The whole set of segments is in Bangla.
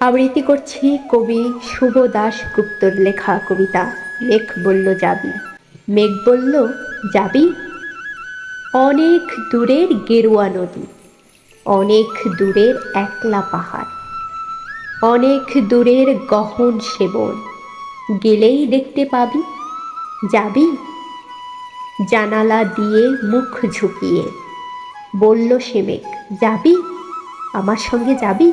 আবৃত্তি করছি কবি শুভ দাস গুপ্তর লেখা কবিতা। লেখ বলল, যাবি। মেঘ বলল, যাবি? অনেক দূরের গেরুয়া নদী, অনেক দূরের একলা পাহাড়, অনেক দূরের গহন সেবন, গেলেই দেখতে পাবি। যাবি? জানালা দিয়ে মুখ ঝুঁকিয়ে বলল সে মেঘ, যাবি? আমার সঙ্গে যাবি?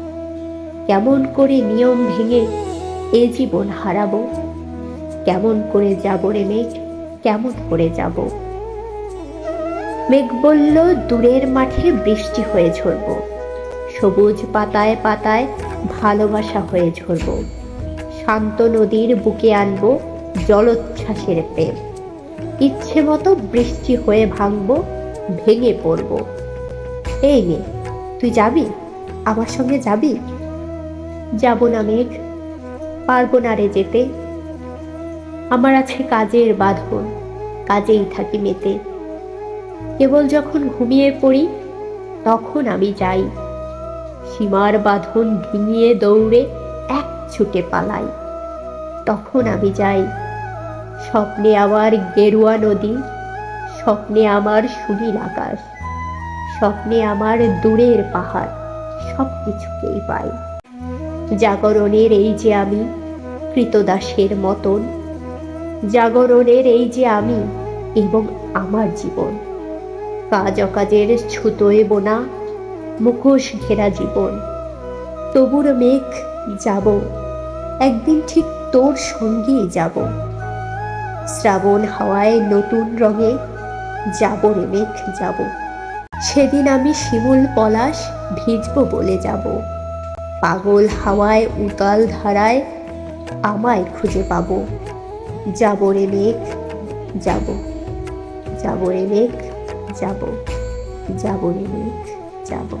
কেমন করে নিয়ম ভেঙে এ জীবন হারাবো? কেমন করে যাব রে মেঘ? কেমন করে যাব? মেঘ বলল, দূরের মাঠে বৃষ্টি হয়ে ঝরব। সবুজ পাতায় পাতায় ভালোবাসা হয়ে ঝরব। শান্ত নদীর বুকে আনব জলোচ্ছ্বাসের প্রেম। ইচ্ছে মতো বৃষ্টি হয়ে ভাঙবো, ভেঙে পড়ব। এই নে, তুই যাবি? আমার সঙ্গে যাবি? যাব না মেঘ, পারব না রে যেতে। আমার আছে কাজের বাঁধন, কাজেই থাকি মেতে। কেবল যখন ঘুমিয়ে পড়ি, তখন আমি যাই। সীমার বাঁধন ডিঙিয়ে দৌড়ে এক ছুটে পালাই। তখন আমি যাই। স্বপ্নে আমার গেরুয়া নদী, স্বপ্নে আমার সুনীল আকাশ, স্বপ্নে আমার দূরের পাহাড় সব কিছুকেই পাই। জাগরণের এই যে আমি, কৃতদাসের মতন, জাগরণের এই যে আমি এবং আমার জীবন কাজ অকাজের ছুতোয় বোনা, মুখোশ ঘেরা জীবন, তবুর মেঘ যাব, একদিন ঠিক তোর সঙ্গেই যাব। শ্রাবণ হাওয়ায় নতুন রঙে যাব রে মেঘ যাব। সেদিন আমি শিমুল পলাশ ভিজব বলে যাব। পাগল হাওয়ায়, উতাল ধারায় আমায় খুঁজে পাব। যাব রে মেঘ, যাব। যাব রে মেঘ, যাব। যাব রে মেঘ, যাব।